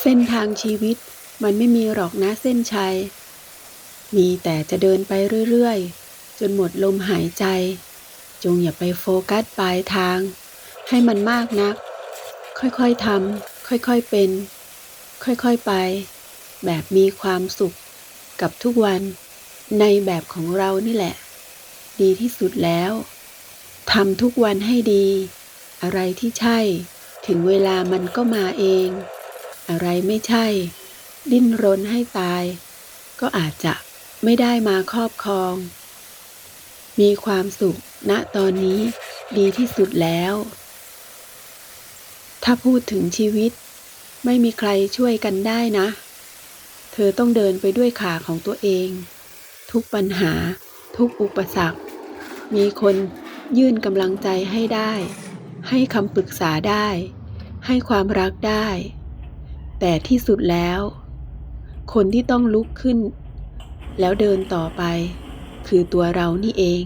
เส้นทางชีวิตมันไม่มีหรอกนะเส้นชัย มีแต่จะเดินไปเรื่อยๆ จนหมดลมหายใจ จงอย่าไปโฟกัสปลายทาง ให้มันมากนัก ค่อยๆทำค่อยๆเป็น ค่อยๆไป แบบมีความสุขกับทุกวันในแบบของเรานี่แหละ ดีที่สุดแล้วทำทุกวันให้ดี อะไรที่ใช่ ถึงเวลามันก็มาเอง อะไรไม่ใช่ ดิ้นรนให้ตาย ก็อาจจะไม่ได้มาครอบครอง มีความสุขณตอนนี้ดีที่สุดแล้ว ถ้าพูดถึงชีวิต ไม่มีใครช่วยกันได้นะ เธอต้องเดินไปด้วยขาของตัวเอง ทุกปัญหา ทุกอุปสรรค มีคนยื่นกำลังใจให้ได้ ให้คำปรึกษาได้ ให้ความรักได้ แต่ที่สุดแล้ว คนที่ต้องลุกขึ้น แล้วเดินต่อไป คือตัวเรานี่เอง